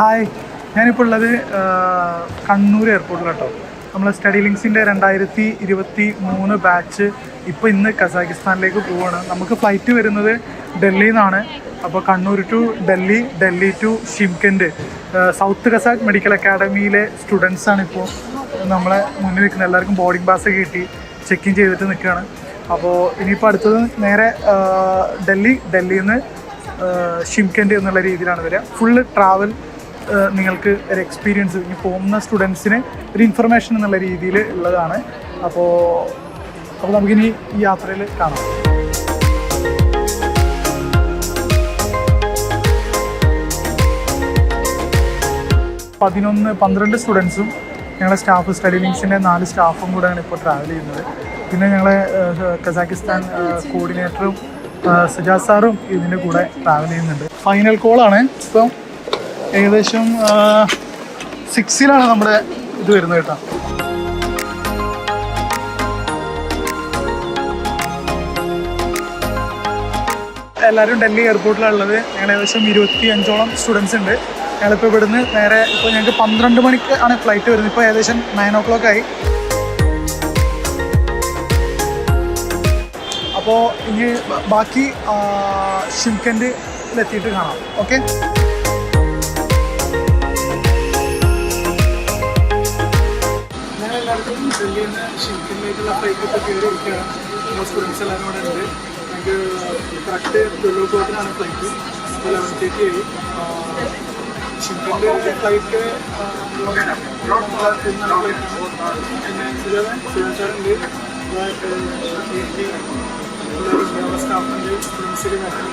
Hi. ഞാനിപ്പോൾ ഉള്ളത് കണ്ണൂർ എയർപോർട്ടിലാട്ടോ നമ്മൾ സ്റ്റഡി ലിങ്സിന്റെ രണ്ടായിരത്തി ഇരുപത്തി മൂന്ന് ബാച്ച് ഇപ്പോൾ ഇന്ന് കസാക്കിസ്ഥാനിലേക്ക് പോവുകയാണ് നമുക്ക് ഫ്ലൈറ്റ് വരുന്നത് ഡൽഹിയിൽ നിന്നാണ് അപ്പോൾ Kannur to Delhi Delhi to Shymkent south Kazakh medical അക്കാഡമിയിലെ സ്റ്റുഡൻസാണ് ഇപ്പോൾ നമ്മളെ മുന്നിൽ നിൽക്കുന്നത്. എല്ലാവർക്കും ബോർഡിംഗ് പാസ് കിട്ടി ഇൻ ചെയ്തിട്ട് നിൽക്കുകയാണ്. അപ്പോൾ ഇനിയിപ്പോൾ അടുത്തത് നേരെ ഡൽഹി ഡൽഹിയിൽ നിന്ന് ഷിംകൻഡ് എന്നുള്ള രീതിയിലാണ് വരിക. ഫുള്ള് ട്രാവൽ നിങ്ങൾക്ക് ഒരു എക്സ്പീരിയൻസ് ഇനി പോകുന്ന സ്റ്റുഡൻസിന് ഒരു ഇൻഫർമേഷൻ എന്നുള്ള രീതിയിൽ ഉള്ളതാണ്. അപ്പോൾ അപ്പോൾ നമുക്കിനി ഈ യാത്രയിൽ കാണാം. പതിനൊന്ന് പന്ത്രണ്ട് സ്റ്റുഡൻസും ഞങ്ങളെ സ്റ്റാഫ് സ്റ്റഡി വിങ്സിന്റെ നാല് സ്റ്റാഫും കൂടെയാണ് ഇപ്പോൾ ട്രാവൽ ചെയ്യുന്നത്. പിന്നെ ഞങ്ങളെ കസാക്കിസ്ഥാൻ കോർഡിനേറ്ററും സജാദ് സാറും ഇതിന്റെ കൂടെ ട്രാവൽ ചെയ്യുന്നുണ്ട്. ഫൈനൽ കോളാണ് ഇപ്പം ഏകദേശം സിക്സിലാണ് നമ്മുടെ ഇത് വരുന്നത് കേട്ടോ. എല്ലാവരും ഡൽഹി എയർപോർട്ടിലുള്ളത് ഞങ്ങൾ ഏകദേശം ഇരുപത്തി അഞ്ചോളം സ്റ്റുഡൻസ് ഉണ്ട്. ഞങ്ങളിപ്പോൾ ഇവിടുന്ന് നേരെ ഇപ്പോൾ ഞങ്ങൾക്ക് പന്ത്രണ്ട് മണിക്ക് ആണ് ഫ്ലൈറ്റ് വരുന്നത്. ഇപ്പോൾ ഏകദേശം നയൻ ഓ ക്ലോക്ക് ആയി. അപ്പോൾ ഇനി ബാക്കി ഷിംഖൻഡിലെത്തിയിട്ട് കാണാം. ഓക്കെ എല്ലാവർക്കും ഡൽഹിയിൽ നിന്ന് ഷിംകനിലേക്കുള്ള ഫ്ലൈറ്റ് ഇപ്പോൾ കയറി ഇരിക്കുകയാണ് നമ്മുടെ സ്റ്റുഡൻസ് എല്ലാവരും കൂടെ ഉണ്ട്. ഞങ്ങൾക്ക് കറക്റ്റ് ട്വൽവ് ക്ലോക്കിനാണ് ഫ്ലൈറ്റ് അപ്പോൾ ലെവൻ തേർട്ടി ആയി ഷിംകന്റെ ഫ്ലൈറ്റ് പിന്നെ സുജാത സുജാസാറുണ്ട് സ്റ്റാഫുണ്ട് സ്റ്റുഡൻസിൽ ഞങ്ങൾ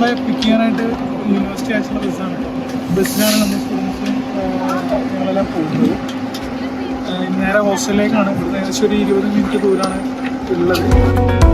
നമ്മളെ പിക്ക് ചെയ്യാനായിട്ട് യൂണിവേഴ്സിറ്റി ആയിട്ടുള്ള ബസ്സാണ് ബസ്സിലാണ് നമ്മൾ സ്റ്റുഡൻസും ഞങ്ങളെല്ലാം പോകുന്നത്. നേരെ ഹോസ്റ്റലിലേക്കാണ് ഏകദേശം ഒരു ഇരുപത് മിനിറ്റ് ദൂരമാണ് ഉള്ളത്.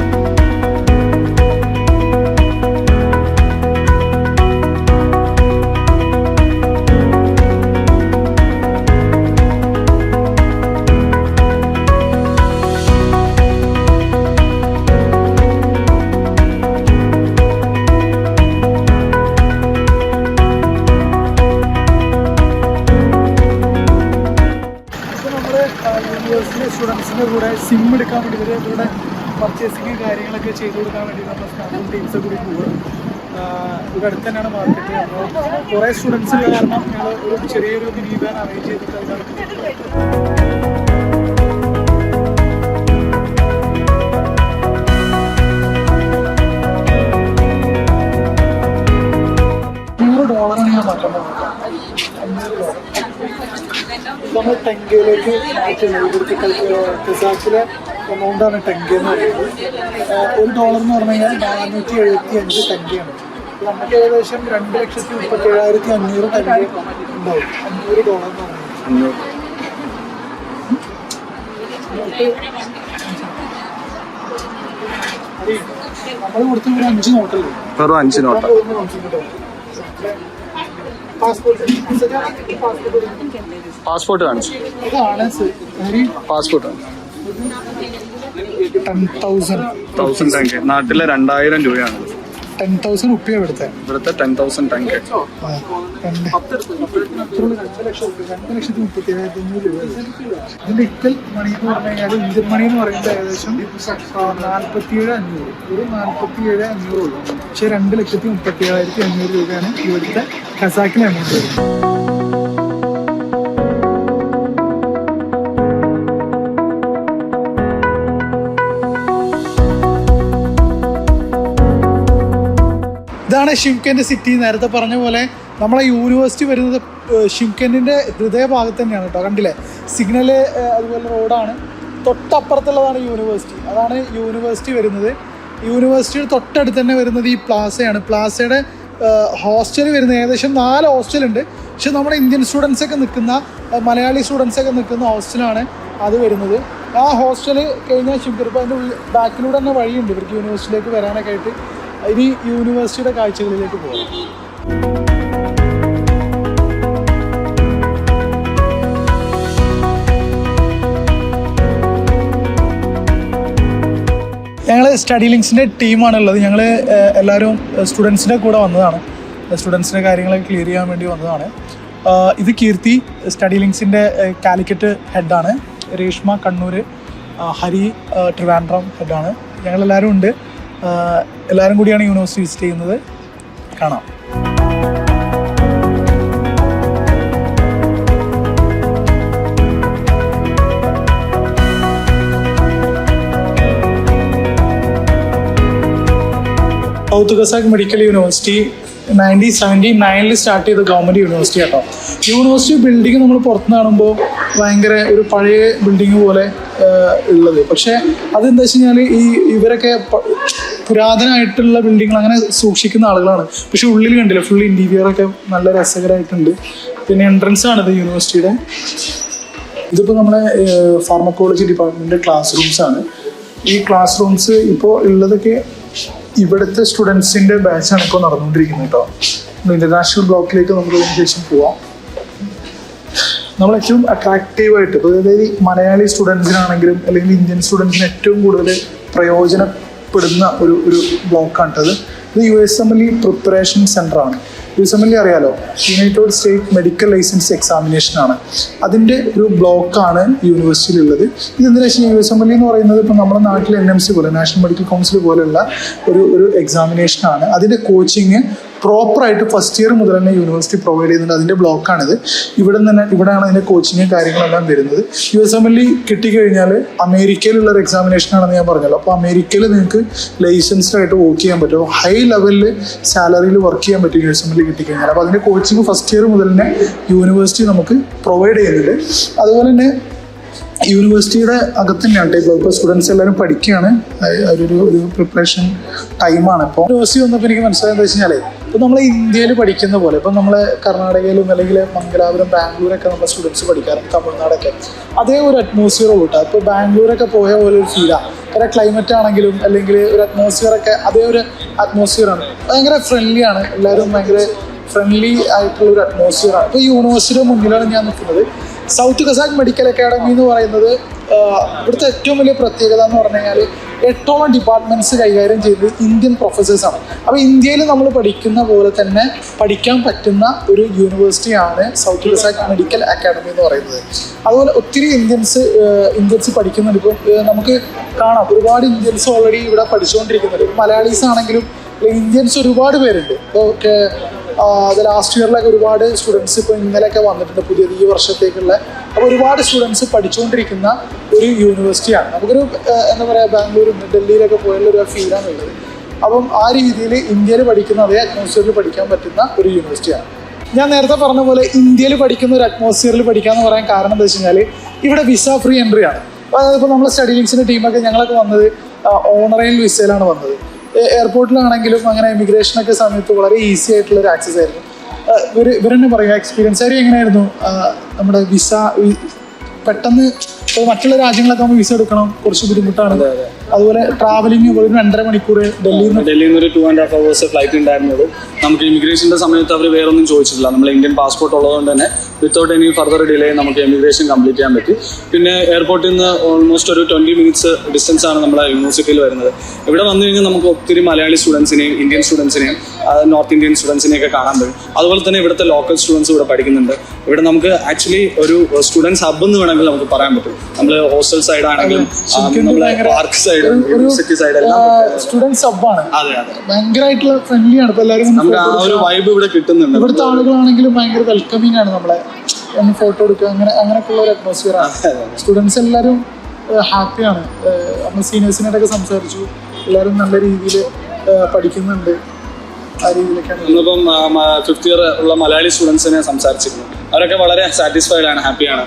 സിം എടുക്കാൻ വേണ്ടി ഇവർ ഇവരുടെ പർച്ചേസിങ് കാര്യങ്ങളൊക്കെ ചെയ്തു കൊടുക്കാൻ വേണ്ടി നമ്മൾ സ്റ്റാഫും ടീംസ് കൂടി പോകും. ഇവിടെ അടുത്ത് തന്നെയാണ് മാർക്കറ്റ് അപ്പോൾ കുറേ സ്റ്റുഡൻസ് കാരണം ഞങ്ങൾ ഒരു ചെറിയൊരു മിനി വാൻ അറേഞ്ച് ഞാൻ മാറ്റുന്നത് നമ്മൾ ടെങ്കയിലേക്ക് മാറ്റുന്നത് ഇവിടുത്തെ കസാക്കിലെ എമൗണ്ടാണ് ടെങ്കി എന്ന് പറയുന്നത്. ഒരു ഡോളർ എന്ന് പറഞ്ഞു കഴിഞ്ഞാൽ നാനൂറ്റി എഴുപത്തി അഞ്ച് ടെങ്കിയാണ് നമുക്ക് ഏകദേശം രണ്ട് ലക്ഷത്തി മുപ്പത്തി ഏഴായിരത്തി അഞ്ഞൂറ് ടെങ്കി ഉണ്ടാവും. അഞ്ഞൂറ് ഡോളർ എന്ന് പറയുന്നത്. ഒരു അഞ്ച് നോട്ടല്ലേ? വെറും അഞ്ച് നോട്ട്. പാസ്പോർട്ട് പാസ്പോർട്ട് പാസ്പോർട്ട് കാണിച്ചു. പാസ്പോർട്ട് ടെൻ തൗസൻഡ് തൗസൻഡ് ടാങ്ക്. നാട്ടിലെ രണ്ടായിരം രൂപയാണ് ടെൻ തൗസൻഡ് ഉപ്പിയ ഇവിടുത്തെ. ഇവിടുത്തെ ടെൻ തൗസൻഡ് ടാങ്ക്. ഇതിന്റെ ഇക്കൽ മണി എന്ന് പറഞ്ഞു കഴിഞ്ഞാൽ ഇന്ത്യൻ മണി എന്ന് പറയുന്നത് ഏകദേശം നാല്പത്തിയേഴ് അഞ്ഞൂറ്. ഒരു നാല്പത്തിയേഴ് അഞ്ഞൂറ് ഉള്ളൂ. പക്ഷേ രണ്ട് ലക്ഷത്തി മുപ്പത്തി ഏഴായിരത്തി അഞ്ഞൂറ് രൂപയാണ് ഇവിടുത്തെ ഖസാക്കിലെ എമൗണ്ട് വരുന്നത്. ഇതാണ് ഷിംകെന്റെ സിറ്റി നേരത്തെ പറഞ്ഞ പോലെ നമ്മളെ യൂണിവേഴ്സിറ്റി വരുന്നത് ഷിംകനിന്റെ ഹൃദയഭാഗത്ത് തന്നെയാണ് കേട്ടോ. കണ്ടില്ലേ? സിഗ്നൽ അതുപോലെ റോഡാണ് തൊട്ടപ്പുറത്തുള്ളതാണ് യൂണിവേഴ്സിറ്റി അതാണ് യൂണിവേഴ്സിറ്റി വരുന്നത്. യൂണിവേഴ്സിറ്റിയുടെ തൊട്ടടുത്ത് തന്നെ വരുന്നത് ഈ പ്ലാസയാണ് പ്ലാസയുടെ ഹോസ്റ്റൽ വരുന്നത് ഏകദേശം നാല് ഹോസ്റ്റലുണ്ട് പക്ഷെ നമ്മുടെ ഇന്ത്യൻ സ്റ്റുഡൻസൊക്കെ നിൽക്കുന്ന മലയാളി സ്റ്റുഡൻസൊക്കെ നിൽക്കുന്ന ഹോസ്റ്റലാണ് അത് വരുന്നത്. ആ ഹോസ്റ്റൽ കഴിഞ്ഞാൽ ശിവകൃപ്പ അതിന്റെ ഉള്ളിൽ ബാക്കിലൂടെ തന്നെ വഴിയുണ്ട്. ഇവർക്ക് യൂണിവേഴ്സിറ്റിയിലേക്ക് വരാനൊക്കെ ആയിട്ട്. ഇനി യൂണിവേഴ്സിറ്റിയുടെ കാഴ്ചകളിലേക്ക് പോകാം. ഞങ്ങൾ സ്റ്റഡി ലിങ്ക്സിന്റെ ടീമാണുള്ളത് ഞങ്ങൾ എല്ലാവരും സ്റ്റുഡൻസിന്റെ കൂടെ വന്നതാണ്. സ്റ്റുഡൻസിന്റെ കാര്യങ്ങളൊക്കെ ക്ലിയർ ചെയ്യാൻ വേണ്ടി വന്നതാണ്. ഇത് കീർത്തി സ്റ്റഡി ലിങ്ക്സിന്റെ കാലിക്കറ്റ് ഹെഡാണ് രേഷ്മ കണ്ണൂർ ഹരി ട്രിവാൻഡ്രം ഹെഡാണ് ഞങ്ങളെല്ലാവരും ഉണ്ട്. എല്ലാവരും കൂടിയാണ് യൂണിവേഴ്സിറ്റി വിസിറ്റ് ചെയ്യുന്നത്. കാണാം. South Kazakh medical university nineteen seventy നയനിൽ start ചെയ്ത ഗവൺമെന്റ് യൂണിവേഴ്സിറ്റി കേട്ടോ യൂണിവേഴ്സിറ്റി ബിൽഡിംഗ് നമ്മൾ പുറത്ത് കാണുമ്പോൾ ഭയങ്കര ഒരു പഴയ ബിൽഡിംഗ് പോലെ ഉള്ളത്. പക്ഷേ അതെന്താ വെച്ച് കഴിഞ്ഞാൽ ഈ ഇവരൊക്കെ പുരാതനമായിട്ടുള്ള ബിൽഡിങ്ങൾ അങ്ങനെ സൂക്ഷിക്കുന്ന ആളുകളാണ്. പക്ഷെ ഉള്ളിൽ കണ്ടില്ല ഫുൾ ഇന്റീരിയർ ഒക്കെ നല്ല രസകരമായിട്ടുണ്ട് പിന്നെ എൻട്രൻസ് ആണ് ആണിത് യൂണിവേഴ്സിറ്റിയുടെ ഇതിപ്പോൾ നമ്മുടെ ഫാർമക്കോളജി ഡിപ്പാർട്ട്മെന്റ് ക്ലാസ് റൂംസ് ആണ്. ഈ ക്ലാസ് റൂംസ് ഇപ്പോൾ ഉള്ളതൊക്കെ ഇവിടുത്തെ സ്റ്റുഡൻസിന്റെ ബാച്ചാണ് ഇപ്പോൾ നടന്നുകൊണ്ടിരിക്കുന്നത് കേട്ടോ ഇന്റർനാഷണൽ ബ്ലോക്കിലേക്ക് നമുക്ക് ശേഷം പോവാം. നമ്മൾ ഏറ്റവും അട്രാക്റ്റീവ് ആയിട്ട് അതായത് മലയാളി സ്റ്റുഡൻസിനാണെങ്കിലും അല്ലെങ്കിൽ ഇന്ത്യൻ സ്റ്റുഡൻസിന് ഏറ്റവും കൂടുതൽ പ്രയോജനപ്പെടുന്ന ഒരു ഒരു ബ്ലോക്കാണ് ഇത് U S M L E preparation centre ആണ്. U S M L E അറിയാലോ? United state medical license examination ആണ്. അതിന്റെ ഒരു ബ്ലോക്കാണ് യൂണിവേഴ്സിറ്റിയിലുള്ളത്. ഇത് വെച്ചാൽ U S M L E എന്ന് പറയുന്നത് ഇപ്പോൾ നമ്മുടെ നാട്ടിൽ എൻ എം സി പോലെ നാഷണൽ മെഡിക്കൽ കൗൺസിൽ പോലെയുള്ള ഒരു ഒരു എക്സാമിനേഷനാണ് അതിന്റെ കോച്ചിങ് പ്രോപ്പറായിട്ട് ഫസ്റ്റ് ഇയർ മുതൽ തന്നെ യൂണിവേഴ്സിറ്റി പ്രൊവൈഡ് ചെയ്യുന്നുണ്ട്. അതിന്റെ ബ്ലോക്കാണിത് ഇവിടെ നിന്ന് ഇവിടെയാണ് അതിന്റെ കോച്ചിങ് കാര്യങ്ങളെല്ലാം വരുന്നത്. യു എസ് എം എൽ കിട്ടിക്കഴിഞ്ഞാൽ അമേരിക്കയിലുള്ള ഒരു എക്സാമിനേഷൻ ആണെന്ന് ഞാൻ പറഞ്ഞല്ലോ. അപ്പോൾ അമേരിക്കയിൽ നിങ്ങൾക്ക് ലൈസൻസ്ഡ് ആയിട്ട് വർക്ക് ചെയ്യാൻ പറ്റും. ഹൈ ലെവലിൽ സാലറിയിൽ വർക്ക് ചെയ്യാൻ പറ്റും യു എസ് എം എൽ കിട്ടിക്കഴിഞ്ഞാൽ അപ്പോൾ അതിന്റെ കോച്ചിങ് ഫസ്റ്റ് ഇയർ മുതൽ തന്നെ യൂണിവേഴ്സിറ്റി നമുക്ക് പ്രൊവൈഡ് ചെയ്യുന്നുണ്ട്. അതുപോലെ തന്നെ യൂണിവേഴ്സിറ്റിയുടെ അകത്ത് തന്നെയാണ്. ടൈപ്പ് ഇപ്പോൾ സ്റ്റുഡൻസ് എല്ലാവരും പഠിക്കുകയാണ്. അവരൊരു ഒരു പ്രിപ്പറേഷൻ ടൈമാണ് ഇപ്പോൾ യൂണിവേഴ്സിറ്റി വന്നപ്പോൾ എനിക്ക് മനസ്സിലായെന്ന് വെച്ച് കഴിഞ്ഞാൽ ഇപ്പോൾ നമ്മൾ ഇന്ത്യയിൽ പഠിക്കുന്ന പോലെ ഇപ്പം നമ്മൾ കർണാടകയിലും അല്ലെങ്കിൽ മംഗലാപുരം ബാംഗ്ലൂരൊക്കെ നമ്മുടെ സ്റ്റുഡൻസ് പഠിക്കാറുണ്ട് തമിഴ്നാടൊക്കെ. അതേ ഒരു അറ്റ്മോസ്ഫിയർ കൂട്ടുക ഇപ്പോൾ ബാംഗ്ലൂരൊക്കെ പോയ പോലെ ഒരു ഫീലാണ് കാരണം ക്ലൈമറ്റ് ആണെങ്കിലും അല്ലെങ്കിൽ ഒരു അറ്റ്മോസ്ഫിയർ ഒക്കെ അതേ ഒരു അറ്റ്മോസ്ഫിയർ ആണ്. ഭയങ്കര ഫ്രണ്ട്ലി ആണ്. എല്ലാവരും ഭയങ്കര ഫ്രണ്ട്ലി ആയിട്ടുള്ള ഒരു അറ്റ്മോസ്ഫിയർ ആണ്. ഇപ്പോൾ യൂണിവേഴ്സിറ്റിയുടെ മുന്നിലാണ് ഞാൻ നിൽക്കുന്നത് സൗത്ത് കസാഖ് മെഡിക്കൽ അക്കാഡമി എന്ന് പറയുന്നത് ഇവിടുത്തെ ഏറ്റവും വലിയ പ്രത്യേകത എന്ന് പറഞ്ഞു കഴിഞ്ഞാൽ എട്ടോളം ഡിപ്പാർട്ട്മെന്റ്സ് കൈകാര്യം ചെയ്തത് ഇന്ത്യൻ പ്രൊഫസേഴ്സാണ് അപ്പോൾ ഇന്ത്യയിൽ നമ്മൾ പഠിക്കുന്ന പോലെ തന്നെ പഠിക്കാൻ പറ്റുന്ന ഒരു യൂണിവേഴ്സിറ്റിയാണ് സൗത്ത് കസാഖ് മെഡിക്കൽ അക്കാഡമി എന്ന് പറയുന്നത്. അതുപോലെ ഒത്തിരി ഇന്ത്യൻസ് ഇന്ത്യൻസ് പഠിക്കുന്നുണ്ട്. ഇപ്പോൾ നമുക്ക് കാണാം. ഒരുപാട് ഇന്ത്യൻസ് ഓൾറെഡി ഇവിടെ പഠിച്ചുകൊണ്ടിരിക്കുന്നുണ്ട്. മലയാളീസ് ആണെങ്കിലും ഇന്ത്യൻസ് ഒരുപാട് പേരുണ്ട്. ഇപ്പോൾ അത് ലാസ്റ്റ് ഇയറിലൊക്കെ ഒരുപാട് സ്റ്റുഡൻസ് ഇപ്പോൾ ഇന്നലെയൊക്കെ വന്നിട്ടുണ്ട് പുതിയത് ഈ വർഷത്തേക്കുള്ള. അപ്പോൾ ഒരുപാട് സ്റ്റുഡൻസ് പഠിച്ചുകൊണ്ടിരിക്കുന്ന ഒരു യൂണിവേഴ്സിറ്റിയാണ് നമുക്കൊരു എന്താ പറയുക ബാംഗ്ലൂരും ഡൽഹിയിലൊക്കെ പോയുള്ള ഒരു ഫീലാണ് ഉള്ളത്. അപ്പം ആ രീതിയിൽ ഇന്ത്യയിൽ പഠിക്കുന്ന അതേ അറ്റ്മോസ്ഫിയറിൽ പഠിക്കാൻ പറ്റുന്ന ഒരു യൂണിവേഴ്സിറ്റിയാണ് ഞാൻ നേരത്തെ പറഞ്ഞ പോലെ ഇന്ത്യയിൽ പഠിക്കുന്ന ഒരു അറ്റ്മോസ്ഫിയറിൽ പഠിക്കാന്ന് പറയാൻ കാരണം എന്താ വെച്ച് കഴിഞ്ഞാൽ ഇവിടെ വിസ ഫ്രീ എൻട്രി ആണ്. അപ്പോൾ അതായത് ഇപ്പോൾ നമ്മളെ സ്റ്റഡി ലിങ്സിന്റെ ടീമൊക്കെ ഞങ്ങളൊക്കെ വന്നത് ഓണറൈൻ വിസയിലാണ് വന്നത്. എയർപോർട്ടിലാണെങ്കിലും അങ്ങനെ ഇമിഗ്രേഷൻ ഒക്കെ സമയത്ത് വളരെ ഈസി ആയിട്ടുള്ള ഒരു ആക്സസ് ആയിരുന്നു. ഇവരെന്നെ ഇവർ തന്നെ പറയുക എക്സ്പീരിയൻസ് ആയി എങ്ങനെയായിരുന്നു നമ്മുടെ വിസ പെട്ടെന്ന് ഇപ്പോൾ മറ്റുള്ള രാജ്യങ്ങളൊക്കെ നമ്മൾ വിസ എടുക്കണം കുറച്ച് ബുദ്ധിമുട്ടാണ്. അതുപോലെ ട്രാവലിംഗ് ഒരു രണ്ടര മണിക്കൂർ ഡൽഹിയിൽ നിന്ന് ഡൽഹിയിൽ നിന്ന് ഒരു two and half hours flight ഉണ്ടായിരുന്നുള്ളൂ. നമുക്ക് ഇമിഗ്രേഷന്റെ സമയത്ത് അവർ വേറെ ഒന്നും ചോദിച്ചിട്ടില്ല. നമ്മൾ ഇന്ത്യൻ പാസ്പോർട്ട് ഉള്ളതുകൊണ്ട് തന്നെ വിത്തൗട്ട് എനി ഫർദർ ഡിലേ നമുക്ക് എമിഗ്രേഷൻ കംപ്ലീറ്റ് ചെയ്യാൻ പറ്റി. പിന്നെ എയർപോർട്ടിൽ നിന്ന് ഓൾമോസ്റ്റ് ഒരു ട്വന്റി മിനിറ്റ്സ് ഡിസ്റ്റൻസ് ആണ് നമ്മുടെ യൂണിവേഴ്സിറ്റിയിൽ വരുന്നത്. ഇവിടെ വന്നു കഴിഞ്ഞാൽ നമുക്ക് ഒത്തിരി മലയാളി സ്റ്റുഡൻസിനെയും ഇന്ത്യൻ സ്റ്റുഡൻസിനെയും നോർത്ത് ഇന്ത്യൻ സ്റ്റുഡൻസിനെയും ഒക്കെ കാണാൻ പറ്റും. അതുപോലെ തന്നെ ഇവിടുത്തെ ലോക്കൽ സ്റ്റുഡൻസ് ഇവിടെ പഠിക്കുന്നുണ്ട്. ഇവിടെ നമുക്ക് ആക്ച്വലി ഒരു സ്റ്റുഡൻസ് ഹബ് എന്ന് വേണമെങ്കിൽ നമുക്ക് പറയാൻ പറ്റും. നമ്മൾ ഹോസ്റ്റൽ സൈഡ് ആണെങ്കിലും നമ്മുടെ നമ്മളെ പാർക്ക് സൈഡ് യൂണിവേഴ്സിറ്റി സൈഡ് എല്ലാം അതെ അതെ. ഭയങ്കരമായിട്ടുള്ള ഫ്രണ്ട്ലി ആണ്. എല്ലാവരും നമുക്ക് ആ ഒരു വൈബ് ഇവിടെ കിട്ടുന്നുണ്ട്. ഇവിടുത്തെ ആളുകളാണെങ്കിലും ഭയങ്കര വെൽക്കമിങ് ആണ് നമ്മളെ. ഒന്ന് ഫോട്ടോ എടുക്കുക. അങ്ങനെ അങ്ങനെയൊക്കെയുള്ള ഒരു അറ്റ്മോസ്ഫിയർ ആണ്. സ്റ്റുഡൻസ് എല്ലാവരും ഹാപ്പിയാണ് നമ്മൾ സീനിയേഴ്സിനായിട്ടൊക്കെ സംസാരിച്ചു. എല്ലാവരും നല്ല രീതിയിൽ പഠിക്കുന്നുണ്ട്. ആ രീതിയിലൊക്കെയാണ് ഇന്നിപ്പം ഫിഫ്ത് ഇയർ ഉള്ള മലയാളി സ്റ്റുഡൻസിനെ സംസാരിച്ചിരുന്നു. അവരൊക്കെ വളരെ സാറ്റിസ്ഫൈഡ് ആണ് ഹാപ്പിയാണ്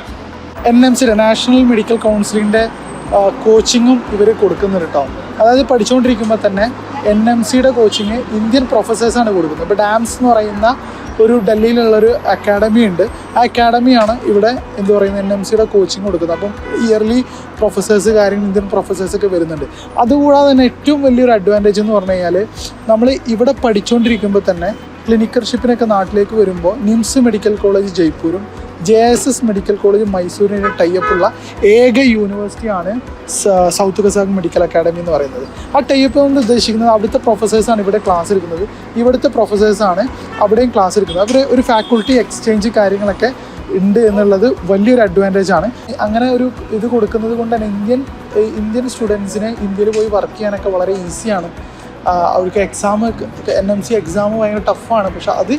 എൻ എം സിയുടെ നാഷണൽ മെഡിക്കൽ കൗൺസിലിന്റെ കോച്ചിങ്ങും ഇവർ കൊടുക്കുന്നുണ്ട് കേട്ടോ അതായത് പഠിച്ചുകൊണ്ടിരിക്കുമ്പോൾ തന്നെ എൻ എം സിയുടെ കോച്ചിങ് ഇന്ത്യൻ പ്രൊഫസേഴ്സാണ് കൊടുക്കുന്നത്. ഇപ്പോൾ ഡാംസ് എന്ന് പറയുന്ന ഒരു ഡൽഹിയിലുള്ളൊരു അക്കാഡമി ഉണ്ട്. ആ അക്കാഡമിയാണ് ഇവിടെ എന്ത് പറയുന്നത് എൻ എം സിയുടെ കോച്ചിങ് കൊടുക്കുന്നത്. അപ്പം ഇയർലി പ്രൊഫസേഴ്സ് കാര്യങ്ങൾ ഇന്ത്യൻ പ്രൊഫസേഴ്സ് ഒക്കെ വരുന്നുണ്ട്. അതുകൂടാതെ തന്നെ ഏറ്റവും വലിയൊരു അഡ്വാന്റേജ് എന്ന് പറഞ്ഞു കഴിഞ്ഞാൽ നമ്മൾ ഇവിടെ പഠിച്ചുകൊണ്ടിരിക്കുമ്പോൾ തന്നെ ക്ലിനിക്കർഷിപ്പിനൊക്കെ നാട്ടിലേക്ക് വരുമ്പോൾ nymphs medical college ജയ്പൂരും J S S medical college മൈസൂരിന് ടൈപ്പുള്ള ഏക യൂണിവേഴ്സിറ്റിയാണ് സൗത്ത് കസാഖ് മെഡിക്കൽ അക്കാഡമി എന്ന് പറയുന്നത്. ആ ടൈപ്പ് കൊണ്ട് ഉദ്ദേശിക്കുന്നത് അവിടുത്തെ പ്രൊഫസേഴ്സാണ് ഇവിടെ ക്ലാസ് എടുക്കുന്നത്. ഇവിടുത്തെ പ്രൊഫസേഴ്സാണ് അവിടെയും ക്ലാസ് എടുക്കുന്നത്. അവർ ഒരു ഫാക്കൾട്ടി എക്സ്ചേഞ്ച് കാര്യങ്ങളൊക്കെ ഉണ്ട് എന്നുള്ളത് വലിയൊരു അഡ്വാന്റേജ് ആണ്. അങ്ങനെ ഒരു ഇത് കൊടുക്കുന്നത് കൊണ്ട് തന്നെ ഇന്ത്യൻ ഇന്ത്യൻ സ്റ്റുഡൻസിന് ഇന്ത്യയിൽ പോയി വർക്ക് ചെയ്യാനൊക്കെ വളരെ ഈസിയാണ് അവർക്ക് exam N M C exam ഭയങ്കര ടഫാണ് പക്ഷെ അത്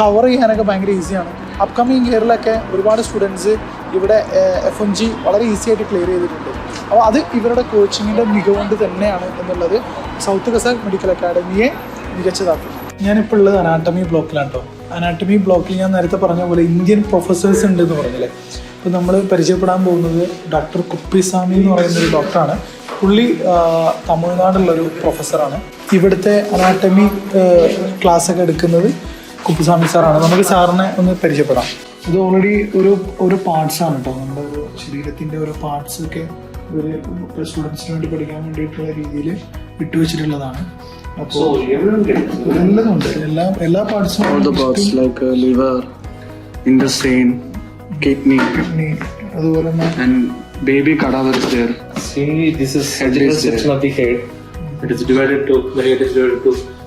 കവർ ചെയ്യാനൊക്കെ ഭയങ്കര ഈസിയാണ് അപ്കമിങ് ഇയറിലൊക്കെ ഒരുപാട് സ്റ്റുഡൻസ് ഇവിടെ എഫ് എം ജി വളരെ ഈസി ആയിട്ട് ക്ലിയർ ചെയ്തിട്ടുണ്ട്. അപ്പോൾ അത് ഇവരുടെ കോച്ചിങ്ങിന്റെ മികവുകൊണ്ട് തന്നെയാണ് എന്നുള്ളത് സൗത്ത് കസാഖ് മെഡിക്കൽ അക്കാഡമിയെ മികച്ചതാക്കും. ഞാനിപ്പോൾ ഉള്ളത് അനാട്ടമി ബ്ലോക്കിലാണ് കേട്ടോ അനാട്ടമി ബ്ലോക്കിൽ ഞാൻ നേരത്തെ പറഞ്ഞ പോലെ ഇന്ത്യൻ പ്രൊഫസേഴ്സ് ഉണ്ട് എന്ന് പറഞ്ഞില്ലേ? അപ്പോൾ നമ്മൾ പരിചയപ്പെടാൻ പോകുന്നത് ഡോക്ടർ കുപ്പിസ്വാമി എന്ന് പറയുന്ന ഒരു ഡോക്ടറാണ് പുള്ളി തമിഴ്നാടുള്ളൊരു പ്രൊഫസറാണ് ഇവിടുത്തെ അനാട്ടമി ക്ലാസ്സൊക്കെ എടുക്കുന്നത് കുപ്പിസ്വാമി സാറാണ് നമുക്ക് സാറിനെ ഒന്ന് പരിചയപ്പെടാം. ഇത് ഓൾറെഡി ഒരു ഒരു പാർട്സ് ആണ് കേട്ടോ നമ്മുടെ ഒരു ശരീരത്തിന്റെ ഓരോ പാർട്സ് ഒക്കെ ഒരു സ്റ്റുഡൻസിന് വേണ്ടി പഠിക്കാൻ വേണ്ടിയിട്ടുള്ള രീതിയിൽ വിട്ടുവെച്ചിട്ടുള്ളതാണ് അപ്പോൾ എല്ലാം ഉണ്ട് എല്ലാ എല്ലാ പാർട്സും like liver parts kidney kidney അതുപോലെ തന്നെ and baby cadaver is there. See, this is head is divided there.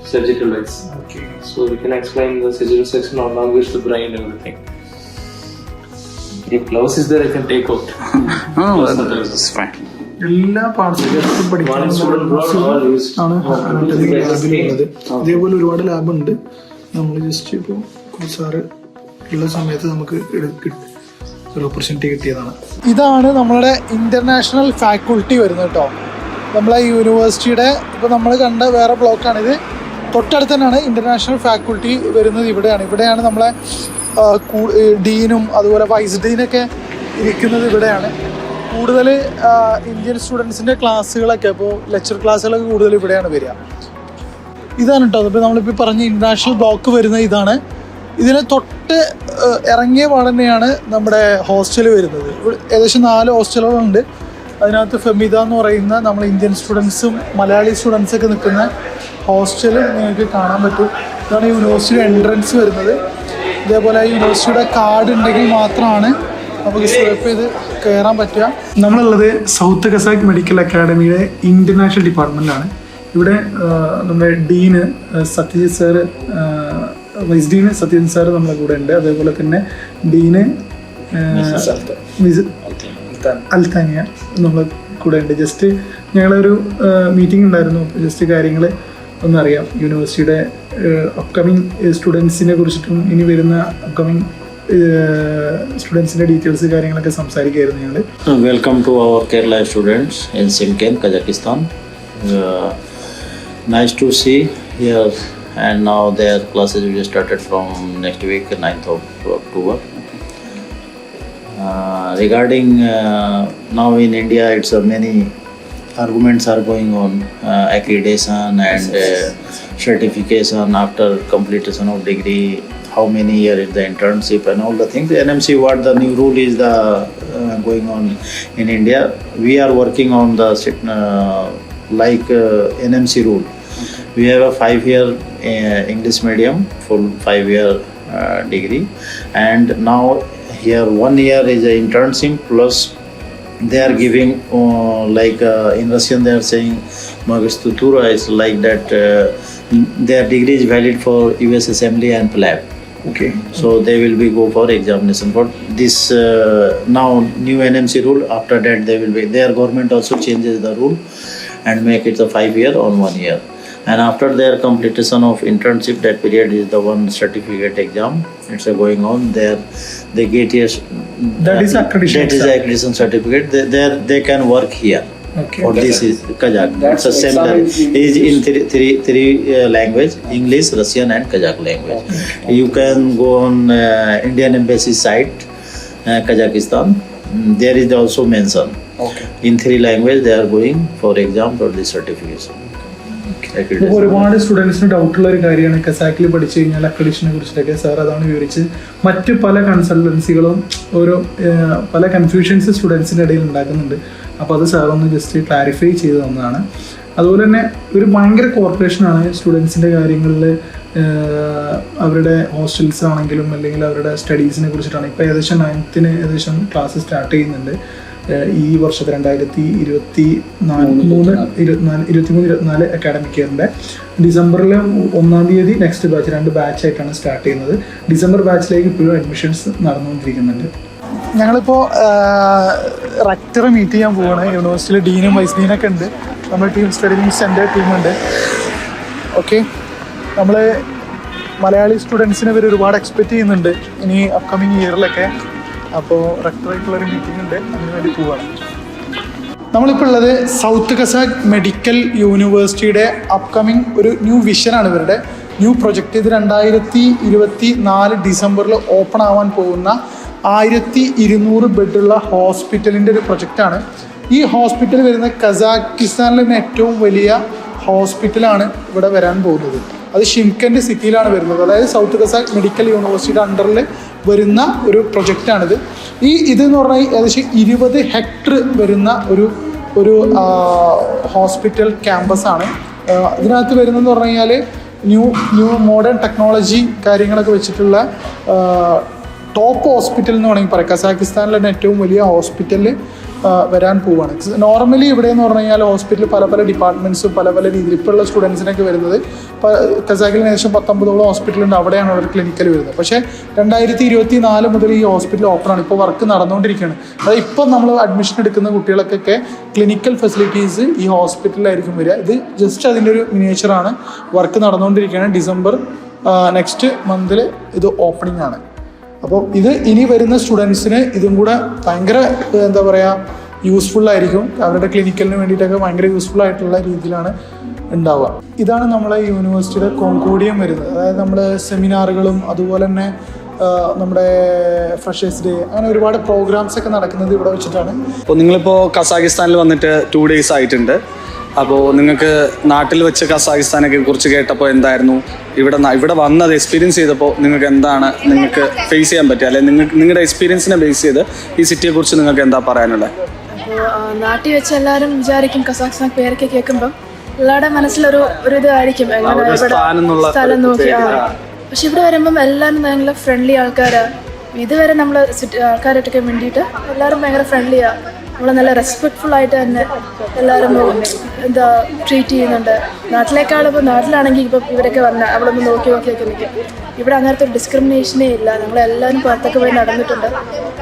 Surgical wise. Okay. So we can explain the surgical section along with the brain and everything. If gloves is there, I can take out. no, that's fine. എല്ലാ പാർട്സും skin. ഇതേപോലെ ഒരുപാട് ലാബുണ്ട് നമ്മൾ just ഇപ്പോൾ sir ഉള്ള സമയത്ത് നമുക്ക് ഒരു opportunity കിട്ടിയതാണ് ഇതാണ് നമ്മളുടെ ഇന്റർനാഷണൽ ഫാക്കൾട്ടി വരുന്നത് കേട്ടോ നമ്മളെ യൂണിവേഴ്സിറ്റിയുടെ ഇപ്പോൾ നമ്മൾ കണ്ട വേറെ ബ്ലോക്കാണിത് തൊട്ടടുത്ത് തന്നെയാണ് ഇന്റർനാഷണൽ ഫാക്കൾട്ടി വരുന്നത് ഇവിടെയാണ്. ഇവിടെയാണ് നമ്മളെ ഡീനും അതുപോലെ വൈസ് ഡീനൊക്കെ ഇരിക്കുന്നത് ഇവിടെയാണ്. കൂടുതൽ ഇന്ത്യൻ സ്റ്റുഡൻസിന്റെ ക്ലാസ്സുകളൊക്കെ ഇപ്പോൾ ലെക്ചർ ക്ലാസ്സുകളൊക്കെ കൂടുതൽ ഇവിടെയാണ് വരിക. ഇതാണ് കേട്ടോ അതിപ്പോൾ നമ്മളിപ്പോൾ പറഞ്ഞ ഇന്റർനാഷണൽ ബ്ലോക്ക് വരുന്ന ഇതാണ്. ഇതിന് തൊട്ട് ഇറങ്ങിയ പാടന്നെയാണ് നമ്മുടെ ഹോസ്റ്റൽ വരുന്നത്. ഏകദേശം നാല് ഹോസ്റ്റലുകളുണ്ട് അതിനകത്ത് ഫെമിത എന്ന് പറയുന്ന നമ്മൾ ഇന്ത്യൻ സ്റ്റുഡൻസും മലയാളി സ്റ്റുഡൻസൊക്കെ നിൽക്കുന്ന ഹോസ്റ്റലും നിങ്ങൾക്ക് കാണാൻ പറ്റും. ഇതാണ് യൂണിവേഴ്സിറ്റിയുടെ എൻട്രൻസ് വരുന്നത്. ഇതേപോലെ യൂണിവേഴ്സിറ്റിയുടെ കാർഡ് ഉണ്ടെങ്കിൽ മാത്രമാണ് നമുക്ക് സ്വൈപ്പ് ചെയ്ത് കയറാൻ പറ്റുക. നമ്മളുള്ളത് സൗത്ത് കസാക്ക് മെഡിക്കൽ അക്കാഡമിയുടെ ഇന്റർനാഷണൽ ഡിപ്പാർട്ട്മെന്റിലാണ് ഇവിടെ നമ്മുടെ dean Satyajit sir vice dean Satyajit sir നമ്മുടെ കൂടെ ഉണ്ട്. അതേപോലെ തന്നെ ഡീന് അൽത്താനിയ. നമ്മളെ കൂടെ ഉണ്ട്. ജസ്റ്റ് ഞങ്ങളൊരു മീറ്റിംഗ് ഉണ്ടായിരുന്നു. ജസ്റ്റ് കാര്യങ്ങൾ ഒന്നറിയാം. യൂണിവേഴ്സിറ്റിയുടെ അപ്കമിങ് സ്റ്റുഡൻസിനെ കുറിച്ചിട്ടും ഇനി വരുന്ന അപ്കമിങ് സ്റ്റുഡൻസിന്റെ ഡീറ്റെയിൽസ് കാര്യങ്ങളൊക്കെ സംസാരിക്കുകയായിരുന്നു ഞങ്ങൾ welcome to our Kerala students in Shymkent Kazakhstan. Nice to see see and now their classes started from next week from of week, regarding uh, now in India, it's uh, many arguments are going on uh, accreditation and uh, certification after completion of degree. How many year is the internship and all the things. NMC, what the new rule is the uh, going on in India. We are working on the uh, like uh, NMC rule. We have a five-year uh, English medium, full five-year uh, degree, and now here, one year is an internship plus they are giving uh, like uh, in Russian they are saying magistratura is like that. Uh, their degree is valid for U.S. Assembly and PLAB. Okay. So they will be go for examination. But this uh, now new NMC rule after that they will be their government also changes the rule and make it a five year or one year and after their completion of internship that period is the one certificate exam. It's a going on. There they get yes that is uh, accreditation. that is accreditation certificate. They, there they can work here. Okay. Or this is kazakh. It's a similar is, is in three three, three uh, language english russian and kazakh language. Okay. you can go on uh, indian embassy site uh, kazakhstan. Mm, there is also mention. Okay. in three language they are going for exam for this certification. ഇപ്പോൾ. ഒരുപാട് സ്റ്റുഡൻസിന് ഡൗട്ടുള്ള ഒരു കാര്യമാണ് കസാക്കിൽ പഠിച്ചു കഴിഞ്ഞാൽ അക്രഡിഷനെ കുറിച്ചിട്ടൊക്കെ sir അതാണ് വിവരിച്ച്. മറ്റു പല കൺസൾട്ടൻസികളും ഓരോ പല കൺഫ്യൂഷൻസ് സ്റ്റുഡൻസിന്റെ ഇടയിൽ ഉണ്ടാക്കുന്നുണ്ട്. അപ്പോൾ അത് സാർ ഒന്ന് ജസ്റ്റ് ക്ലാരിഫൈ ചെയ്ത് തന്നതാണ്. അതുപോലെ തന്നെ ഒരു ഭയങ്കര കോർപ്പറേഷനാണ് സ്റ്റുഡൻസിന്റെ കാര്യങ്ങളിൽ അവരുടെ ഹോസ്റ്റൽസ് ആണെങ്കിലും അല്ലെങ്കിൽ അവരുടെ സ്റ്റഡീസിനെ കുറിച്ചിട്ടാണ്. ഇപ്പോൾ ഏകദേശം നയൻത്തിന് ഏകദേശം ക്ലാസ് സ്റ്റാർട്ട് ചെയ്യുന്നുണ്ട്. ഈ വർഷത്തെ രണ്ടായിരത്തി ഇരുപത്തി നാല് മൂന്ന് ഇരുപത്തിനാല്. ഇരുപത്തിമൂന്ന് ഇരുപത്തിനാല് അക്കാഡമിക് ഇയറിന്റെ ഡിസംബറിൽ ഒന്നാം തീയതി നെക്സ്റ്റ് ബാച്ച് രണ്ട് ബാച്ച് ആയിട്ടാണ് സ്റ്റാർട്ട് ചെയ്യുന്നത്. ഡിസംബർ ബാച്ചിലേക്ക് ഇപ്പോഴും അഡ്മിഷൻസ് നടന്നുകൊണ്ടിരിക്കുന്നുണ്ട്. ഞങ്ങളിപ്പോൾ റക്ടറെ മീറ്റ് ചെയ്യാൻ പോവാണ്. യൂണിവേഴ്സിറ്റിയിൽ ഡീനും വൈസ് ഡീനൊക്കെ ഉണ്ട്. നമ്മുടെ ടീം സ്റ്റഡി മീൻസ് എന്റെ ടീമുണ്ട് ഓക്കെ നമ്മൾ മലയാളി സ്റ്റുഡൻസിനെ ഇവർ ഒരുപാട് എക്സ്പെക്റ്റ് ചെയ്യുന്നുണ്ട് ഇനി അപ്കമിങ് ഇയറിലൊക്കെ അപ്പോൾ റെക്ടറായിട്ടുള്ളൊരു മീറ്റിംഗ് ഉണ്ട്. അതിന് വേണ്ടി പോവാണ്. നമ്മളിപ്പോൾ ഉള്ളത് സൗത്ത് കസാഖ് മെഡിക്കൽ യൂണിവേഴ്സിറ്റിയുടെ അപ്കമിങ് ഒരു ന്യൂ വിഷനാണ് ഇവരുടെ. ന്യൂ പ്രൊജക്റ്റ് ഇത് രണ്ടായിരത്തി ഇരുപത്തി നാല് ഡിസംബറിൽ ഓപ്പൺ ആവാൻ പോകുന്ന ആയിരത്തി ഇരുന്നൂറ് ബെഡുള്ള ഹോസ്പിറ്റലിന്റെ ഒരു പ്രൊജക്റ്റാണ് ഈ ഹോസ്പിറ്റൽ വരുന്ന കസാക്കിസ്ഥാനിലെ ഏറ്റവും വലിയ ഹോസ്പിറ്റലാണ് ഇവിടെ വരാൻ പോകുന്നത്. അത് ഷിംകന്റെ സിറ്റിയിലാണ് വരുന്നത്. അതായത് സൗത്ത് കസാക് മെഡിക്കൽ യൂണിവേഴ്സിറ്റിയുടെ അണ്ടറിൽ വരുന്ന ഒരു പ്രൊജക്റ്റാണിത് ഈ ഇതെന്ന് പറഞ്ഞാൽ ഏകദേശം ഇരുപത് ഹെക്ടർ വരുന്ന ഒരു ഒരു ഹോസ്പിറ്റൽ ക്യാമ്പസാണ് ഇതിനകത്ത് വരുന്നതെന്ന് പറഞ്ഞു കഴിഞ്ഞാൽ ന്യൂ ന്യൂ മോഡേൺ ടെക്നോളജി കാര്യങ്ങളൊക്കെ വെച്ചിട്ടുള്ള ടോപ്പ് ഹോസ്പിറ്റൽ എന്ന് വേണമെങ്കിൽ പറയാം. കസാക്കിസ്ഥാനിലെ തന്നെ ഏറ്റവും വലിയ ഹോസ്പിറ്റലിൽ വരാൻ പോവുകയാണ് നോർമലി ഇവിടെ എന്ന് പറഞ്ഞു കഴിഞ്ഞാൽ ഹോസ്പിറ്റലിൽ പല പല ഡിപ്പാർട്ട്മെന്റ്സും പല പല രീതിയിൽ ഇപ്പോൾ ഉള്ള സ്റ്റുഡൻസിനൊക്കെ വരുന്നത്. ഇപ്പോൾ കസാക്കിൽ ഏകദേശം പത്തൊമ്പതോളം ഹോസ്പിറ്റലുണ്ട് അവിടെയാണ് അവർ ക്ലിനിക്കൽ വരുന്നത്. പക്ഷേ രണ്ടായിരത്തി ഇരുപത്തി നാല് മുതൽ ഈ ഹോസ്പിറ്റൽ ഓപ്പൺ ആണ്. ഇപ്പോൾ വർക്ക് നടന്നുകൊണ്ടിരിക്കുകയാണ്. അതായത് ഇപ്പം നമ്മൾ അഡ്മിഷൻ എടുക്കുന്ന കുട്ടികൾക്കൊക്കെ ക്ലിനിക്കൽ ഫെസിലിറ്റീസ് ഈ ഹോസ്പിറ്റലിലായിരിക്കും വരിക. ഇത് ജസ്റ്റ് അതിന്റെ ഒരു മിനിയേച്ചറാണ് വർക്ക് നടന്നുകൊണ്ടിരിക്കുകയാണ്. ഡിസംബർ നെക്സ്റ്റ് മന്തിൽ ഇത് ഓപ്പണിംഗ് ആണ്. അപ്പോൾ ഇത് ഇനി വരുന്ന സ്റ്റുഡൻസിന് ഇതും കൂടെ ഭയങ്കര എന്താ പറയുക യൂസ്ഫുൾ ആയിരിക്കും. അവരുടെ ക്ലിനിക്കലിന് വേണ്ടിയിട്ടൊക്കെ ഭയങ്കര യൂസ്ഫുൾ ആയിട്ടുള്ള രീതിയിലാണ് ഉണ്ടാവുക. ഇതാണ് നമ്മളെ യൂണിവേഴ്സിറ്റിയുടെ കോൺകോഡിയം വരുന്നത്. അതായത് നമ്മൾ സെമിനാറുകളും അതുപോലെ തന്നെ നമ്മുടെ ഫ്രഷേഴ്സ് ഡേ അങ്ങനെ ഒരുപാട് പ്രോഗ്രാംസ് ഒക്കെ നടക്കുന്നത് ഇവിടെ വെച്ചിട്ടാണ്. അപ്പോൾ നിങ്ങളിപ്പോൾ കസാഖിസ്ഥാനിൽ വന്നിട്ട് ടു ഡേയ്സ് ആയിട്ടുണ്ട്. അപ്പോൾ നിങ്ങൾക്ക് നാട്ടിൽ വെച്ച് കസാഖിസ്ഥാനൊക്കെ കുറിച്ച് കേട്ടപ്പോൾ എന്തായിരുന്നു? ഇവിടെ ഇവിടെ വന്നത് എക്സ്പീരിയൻസ് ചെയ്തപ്പോൾ നിങ്ങൾക്ക് എന്താണ് നിങ്ങൾക്ക് ഫേസ് ചെയ്യാൻ പറ്റുക അല്ലെങ്കിൽ നിങ്ങൾക്ക് നിങ്ങളുടെ എക്സ്പീരിയൻസിനെ ബേസ് ചെയ്ത് ഈ സിറ്റിയെ കുറിച്ച് നിങ്ങൾക്ക് എന്താ പറയാനുള്ളത് അപ്പോൾ നാട്ടിൽ വെച്ച് എല്ലാവരും വിചാരിക്കും കസാഖിസ്ഥാൻ പേരൊക്കെ കേൾക്കുമ്പോൾ എല്ലാവരുടെ മനസ്സിലൊരു ഒരു ഇതായിരിക്കും. സ്ഥലം നോക്കി. പക്ഷെ ഇവിടെ വരുമ്പം എല്ലാവരും ഭയങ്കര ഫ്രണ്ട്ലി ആൾക്കാരാണ് ഇതുവരെ നമ്മൾ ആൾക്കാരായിട്ടൊക്കെ വേണ്ടിയിട്ട് എല്ലാവരും ഭയങ്കര ഫ്രണ്ട്ലിയാണ് നമ്മൾ നല്ല റെസ്പെക്ട്ഫുൾ ആയിട്ട് തന്നെ എല്ലാവരും എന്താ ട്രീറ്റ് ചെയ്യുന്നുണ്ട്. നാട്ടിലേക്കാളും ഇപ്പോൾ നാട്ടിലാണെങ്കിൽ ഇപ്പം ഇവരൊക്കെ വന്ന അവിടെ ഒന്ന് നോക്കി നോക്കിയൊക്കെ നിൽക്കും ഇവിടെ അങ്ങനത്തെ ഒരു ഡിസ്ക്രിമിനേഷനേ ഇല്ല. നമ്മളെല്ലാവരും പുറത്തൊക്കെ പോയി നടന്നിട്ടുണ്ട്.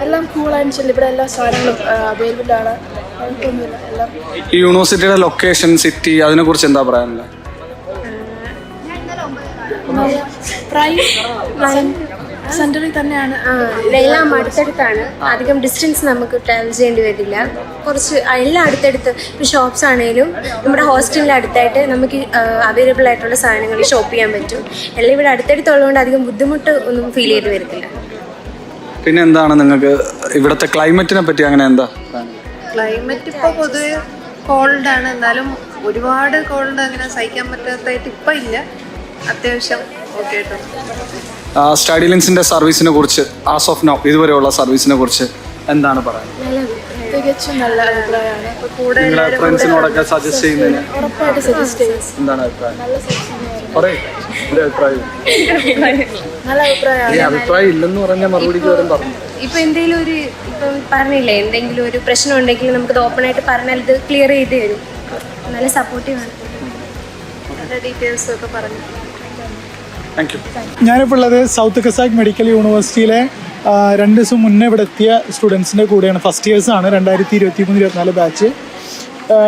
എല്ലാം കൂൾ ചെല്ലും. ഇവിടെ എല്ലാ സാധനങ്ങളും അവൈലബിൾ ആണ്. ഈ യൂണിവേഴ്സിറ്റിയുടെ ലൊക്കേഷൻ സിറ്റി അതിനെ കുറിച്ച് എന്താ പറയാനുള്ളത്? പ്രൈം. സെന്ററിൽ തന്നെയാണ്. ഇതെല്ലാം അടുത്തടുത്താണ്. അധികം ഡിസ്റ്റൻസ് നമുക്ക് ട്രാവൽ ചെയ്യേണ്ടി വരില്ല. കുറച്ച് എല്ലാം അടുത്തടുത്ത് ഇപ്പോൾ ഷോപ്സ് ആണെങ്കിലും നമ്മുടെ ഹോസ്റ്റലിന്റെ അടുത്തായിട്ട് നമുക്ക് അവൈലബിൾ ആയിട്ടുള്ള സാധനങ്ങൾ ഷോപ്പ് ചെയ്യാൻ പറ്റും. എല്ലാം ഇവിടെ അടുത്തടുത്തുള്ളതുകൊണ്ട് അധികം ബുദ്ധിമുട്ട് ഒന്നും ഫീൽ ചെയ്ത് വരത്തില്ല. പിന്നെ എന്താണ് നിങ്ങൾക്ക് ഇവിടുത്തെ ക്ലൈമറ്റിനെ പറ്റി അങ്ങനെ എന്താ? ക്ലൈമറ്റ് ഇപ്പോൾ പൊതുവെ ആണ്. എന്നാലും ഒരുപാട് കോൾഡ് അങ്ങനെ സഹിക്കാൻ പറ്റാത്തതായിട്ട് ഇപ്പം ഇല്ല. അത്യാവശ്യം സ്റ്റഡി ലിങ്സിന്റെ സർവീസിനെ കുറിച്ച് ആസ് ഓഫ് നോ ഇതുവരെയുള്ള സർവീസിനെ കുറിച്ച് എന്താണ് പറയുന്നത്? തികച്ചും നല്ല അഭിപ്രായമാണ്. കൂടെ ഫ്രണ്ട്സിനോടൊക്കെ സജസ്റ്റ് ചെയ്യുന്നതിന് ഉറപ്പായിട്ട് സജസ്റ്റ് ചെയ്യും. എന്താണ് അഭിപ്രായം? നല്ല അഭിപ്രായമാണ്. ഈ അഭിപ്രായം ഇല്ലെന്ന് പറഞ്ഞ മറുപടിക്ക് വരും പറഞ്ഞു എന്തെങ്കിലും ഒരു ഇപ്പം പറഞ്ഞില്ലേ എന്തെങ്കിലും ഒരു പ്രശ്നം ഉണ്ടെങ്കിൽ നമുക്ക് ഓപ്പൺ ആയിട്ട് പറഞ്ഞാൽ ഇത് ക്ലിയർ ചെയ്ത് തരും. നല്ല സപ്പോർട്ടീവ് ആണ്. ഡീറ്റെയിൽസ് ഒക്കെ പറഞ്ഞു. താങ്ക് യു ഞാനിപ്പോൾ ഉള്ളത് സൗത്ത് കസാക് മെഡിക്കൽ യൂണിവേഴ്സിറ്റിയിലെ രണ്ട് ദിവസം മുന്നേ ഇവിടെ എത്തിയ സ്റ്റുഡൻസിന്റെ കൂടെയാണ്. ഫസ്റ്റ് ഇയേഴ്സ് ആണ് രണ്ടായിരത്തി ഇരുപത്തി മൂന്ന് ഇരുപത്തിനാല് ബാച്ച്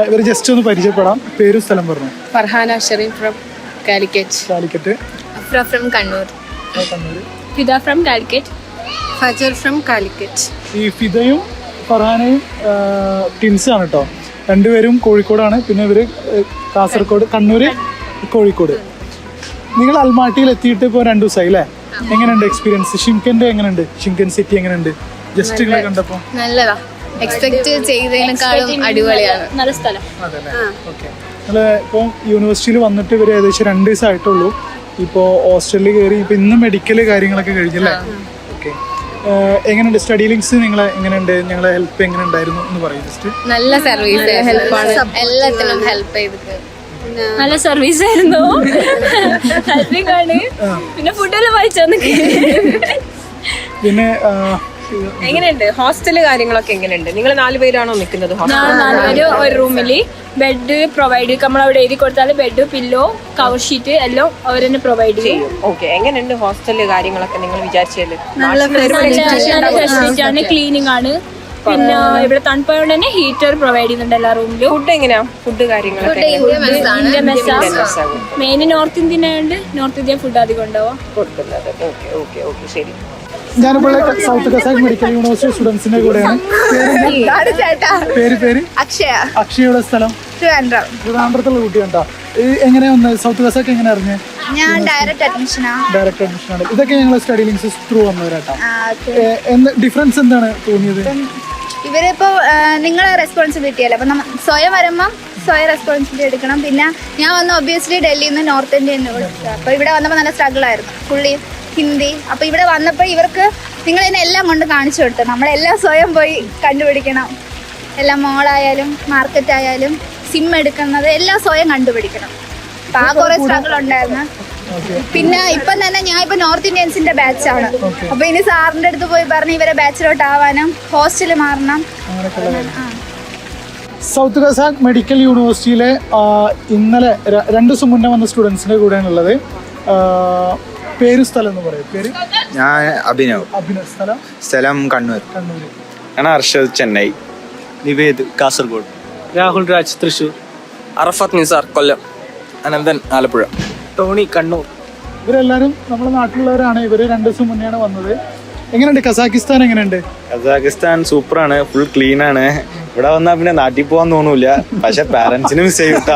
ഇവർ ജസ്റ്റ് ഒന്ന് പരിചയപ്പെടാം. പേരും സ്ഥലം പറഞ്ഞു? Farhana Shereen from Calicut Calicut Afra from Kannur. Kannur. Fida from Calicut Fajar from Calicut ഈ ഫിദയും ഫർഹാനയും ടിൻസ് ആണ് കേട്ടോ രണ്ടുപേരും കോഴിക്കോടാണ്. പിന്നെ ഇവർ കാസർഗോഡ് കണ്ണൂർ കോഴിക്കോട്. നിങ്ങൾ അൽമാട്ടിയിൽ എത്തിയിട്ട് ഇപ്പോൾ രണ്ട് ദിവസമായി അല്ലേ? എങ്ങനെയുണ്ട് എക്സ്പീരിയൻസ് ഷിംകന്റെ എങ്ങനെയുണ്ട്? ഷിംകൻ സിറ്റി എങ്ങനെയുണ്ട്? ജസ്റ്റ് നിങ്ങളെ കണ്ടപ്പോൾ നല്ലതാ. എക്സ്പെക്ട് ചെയ്തതിനേക്കാളും അടിപൊളിയാണ്. നല്ല സ്ഥലം. ഇപ്പോൾ യൂണിവേഴ്സിറ്റിയിൽ വന്നിട്ട് ഇവർ ഏകദേശം രണ്ട് ദിവസം ആയിട്ടുള്ളൂ ഇപ്പോൾ ഹോസ്റ്റലിൽ കയറി ഇപ്പോൾ ഇന്ന് മെഡിക്കൽ കാര്യങ്ങളൊക്കെ കഴിഞ്ഞല്ലേ? ഓക്കെ എങ്ങനെയുണ്ട്? സ്റ്റഡി ലിങ്ക്സ് നിങ്ങളെ എങ്ങനെയുണ്ട്? ഞങ്ങളെ ഹെൽപ്പ് എങ്ങനെ ഉണ്ടായിരുന്നു എന്ന് പറയും ജസ്റ്റ് നല്ല സർവീസ് ഹെൽപ്പാണ് എല്ലാത്തിനും ഹെൽപ്പ് ചെയ്തിട്ട് നല്ല സർവീസ് ആയിരുന്നു. ഹെൽപ്പിംഗ് ആണ് പിന്നെ ഫുഡെല്ലാം വായിച്ചു പിന്നെ എങ്ങനെയുണ്ട്? ഹോസ്റ്റൽ കാര്യങ്ങളൊക്കെ എങ്ങനെയുണ്ട്? നിങ്ങൾ നാല് പേരാണോ നിൽക്കുന്നത് നാലുപേര് ഒരു റൂമിൽ ബെഡ് പ്രൊവൈഡ് ചെയ്യും നമ്മൾ അവിടെ എഴുതി കൊടുത്താൽ ബെഡ് പില്ലോ കവർ ഷീറ്റ് എല്ലാം അവർ തന്നെ പ്രൊവൈഡ് ചെയ്യും. ഓക്കെ എങ്ങനെയുണ്ട് ഹോസ്റ്റൽ കാര്യങ്ങളൊക്കെ നിങ്ങൾ വിചാരിച്ചത് നല്ല ഫെസിലിറ്റി ആണ്. ക്ലീനിങ് ആണ്. പിന്നെ ഇവിടെ തണുപ്പായതുകൊണ്ട് തന്നെ ഹീറ്റർ പ്രൊവൈഡ് ചെയ്യുന്നുണ്ട് എല്ലാ റൂമിലും ഫുഡ് എങ്ങനെയാ? ഫുഡ് കാര്യങ്ങളൊക്കെ ഇന്ത്യ മെസ്സാ മെയിൻ നോർത്ത് ഇന്ത്യൻ ആയതുകൊണ്ട് നോർത്ത് ഇന്ത്യൻ ഫുഡ് അധികം ഉണ്ടാവും. കൊടുക്കുന്നത്. ഓക്കെ ഓക്കെ ഓക്കെ ശരി. ഞാനിപ്പോൾ സൗത്ത് കസാഖ് മെഡിക്കൽ യൂണിവേഴ്സിറ്റി സ്റ്റുഡൻസിന്റെ കൂടെയാണ്. പേര് പേര്? അക്ഷയ. അക്ഷയുടെ സ്ഥലം? ട്രിവാൻഡ്രം ട്രിവാൻഡ്രത്തുള്ള കുട്ടിയുണ്ടോ? എങ്ങനെയാ വന്നത് സൗത്ത് കസാഖ് എങ്ങനെ അറിഞ്ഞ്? ഞാൻ ഡയറക്റ്റ് അഡ്മിഷനാ ഡയറക്റ്റ് അഡ്മിഷൻ ആണ്. ഇതൊക്കെ ഞങ്ങൾ സ്റ്റഡി ലിങ്ക്സ് ത്രൂ വന്നവരാട്ടോ. എന്ത് ഡിഫറൻസ് എന്താണ് തോന്നിയത്? ഇവരിപ്പോ നിങ്ങളെ റെസ്പോൺസിബിലിറ്റി അല്ലേ? അപ്പൊ സ്വയം വരുമ്പം സ്വയം റെസ്പോൺസിബിലിറ്റി എടുക്കണം. പിന്നെ ഞാൻ വന്ന ഒബ്വിയസ്ലി ഡൽഹിയിൽ നിന്ന് നോർത്ത് ഇന്ത്യയിൽ നിന്ന് അപ്പൊ ഇവിടെ വന്നപ്പോൾ നല്ല സ്ട്രഗിൾ ആയിരുന്നു. ഫുള്ളി ഹിന്ദി. അപ്പൊ ഇവിടെ വന്നപ്പോൾ ഇവർക്ക് നിങ്ങൾ ഇതിനെ എല്ലാം കൊണ്ട് കാണിച്ചു കൊടുത്തു. നമ്മളെല്ലാം സ്വയം പോയി കണ്ടുപിടിക്കണം. എല്ലാം മോളായാലും മാർക്കറ്റ് ആയാലും സിം എടുക്കുന്നത് എല്ലാം സ്വയം കണ്ടുപിടിക്കണം. അപ്പൊ ആ കുറെ സ്ട്രഗിൾ ഉണ്ടായിരുന്നു. പിന്നെ ഇപ്പം തന്നെ ഞാൻ ഇപ്പൊ നോർത്ത് ഇന്ത്യൻസിന്റെ ബാച്ചാണ് അപ്പൊ ഇനി സാറിന്റെ അടുത്ത് പോയി പറഞ്ഞ് ഇവരെ ബാച്ചിലോട്ട് ആവാനും ഹോസ്റ്റലിൽ മാറണം. സൗത്ത് കസാഖ് മെഡിക്കൽ യൂണിവേഴ്സിറ്റിയിലെ ഇന്നലെ രണ്ട് ദിവസം മുന്നേ വന്ന സ്റ്റുഡൻസിന്റെ കൂടെയാണുള്ളത് ഉള്ളത്. പേര് സ്ഥലം എന്ന് പറയും. പേര്? ഞാൻ അഭിനവ്. അഭിനവ്. സ്ഥലം? സ്ഥലം കണ്ണൂർ. കണ്ണൂര്. ഞാൻ അർഷദ് ചെന്നൈ. നിവേദ് കാസർഗോഡ്. രാഹുൽ രാജ് തൃശൂർ. അറഫത്ത് നിസാർ കൊല്ലം. അനന്തൻ ആലപ്പുഴ. ടോണി കണ്ണൂർ. ഇവരെല്ലാരും നമ്മുടെ നാട്ടിലുള്ളവരാണ്. ഇവർ രണ്ട് ദിവസം മുന്നെയാണ് വന്നത്. എങ്ങനെയുണ്ട്? കസാക്കിസ്ഥാൻ എങ്ങനെയുണ്ട്? കസാഖിസ്ഥാൻ സൂപ്പറാണ്. ഫുൾ ക്ലീൻ ആണ്. ഇവിടെ വന്നാൽ പിന്നെ നാട്ടിൽ പോകാൻ തോന്നൂല പക്ഷെ പാരന്റ്സിനും ചെയ്യില്ല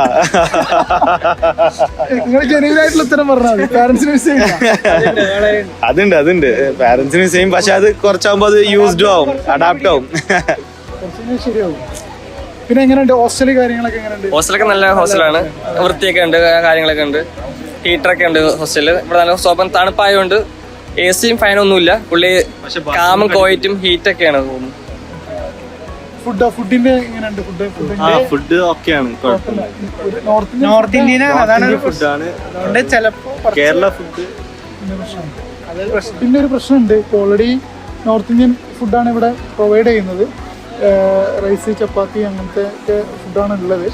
അതുണ്ട് അതുണ്ട്. പാരന്റ്സിന് മിസ് ചെയ്യും പക്ഷെ അത് കുറച്ചാകുമ്പോ അത് യൂസ്ഡ് ആവും അഡാപ്റ്റ് ആവും. ശരിയാവും. പിന്നെ എങ്ങനെയുണ്ട്? ഹോസ്റ്റൽ കാര്യങ്ങളൊക്കെ എങ്ങനെയുണ്ട്? ഹോസ്റ്റലൊക്കെ നല്ല ഹോസ്റ്റലാണ്. വൃത്തിയൊക്കെ ഉണ്ട് കാര്യങ്ങളൊക്കെ ഉണ്ട്. ഹീറ്ററൊക്കെ ഉണ്ട് ഹോസ്റ്റലിൽ ഇവിടെ നല്ല സ്വപ്നം തണുപ്പായതുകൊണ്ട് എ സിയും ഫാനൊന്നുമില്ല പുള്ളി കാമും കോയറ്റും ഹീറ്റൊക്കെയാണ് തോന്നുന്നു ഫുഡ് ഫുഡിന്റെ എങ്ങനെയുണ്ട്? ഫുഡ് ഫുഡ് ഫുഡ് ഓക്കെയാണ് നോർത്ത് ഇന്ത്യൻ അതാണ് ഫുഡാണ്. കേരള ഫുഡ്. പിന്നെ ഒരു പ്രശ്നമുണ്ട്. ഇപ്പോൾ ഓൾറെഡി നോർത്ത് ഇന്ത്യൻ ഫുഡാണ് ഇവിടെ പ്രൊവൈഡ് ചെയ്യുന്നത്. റൈസ് ചപ്പാത്തി അങ്ങനത്തെ ഒക്കെ ഫുഡാണ് ഉള്ളത്.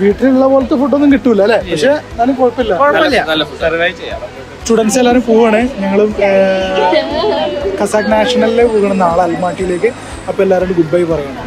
വീട്ടിലുള്ള പോലത്തെ ഫുഡൊന്നും കിട്ടൂല അല്ലേ? പക്ഷെ എന്നാലും കുഴപ്പമില്ല. നല്ല സർവൈവ് ചെയ്യാം. സ്റ്റുഡൻസ് എല്ലാവരും പോവാണ്. ഞങ്ങളും കസാഖ് നാഷണലിൽ പോകണം നാളെ അൽമാട്ടിയിലേക്ക്. അപ്പോൾ എല്ലാവരോടും ഗുഡ് ബൈ പറയണം.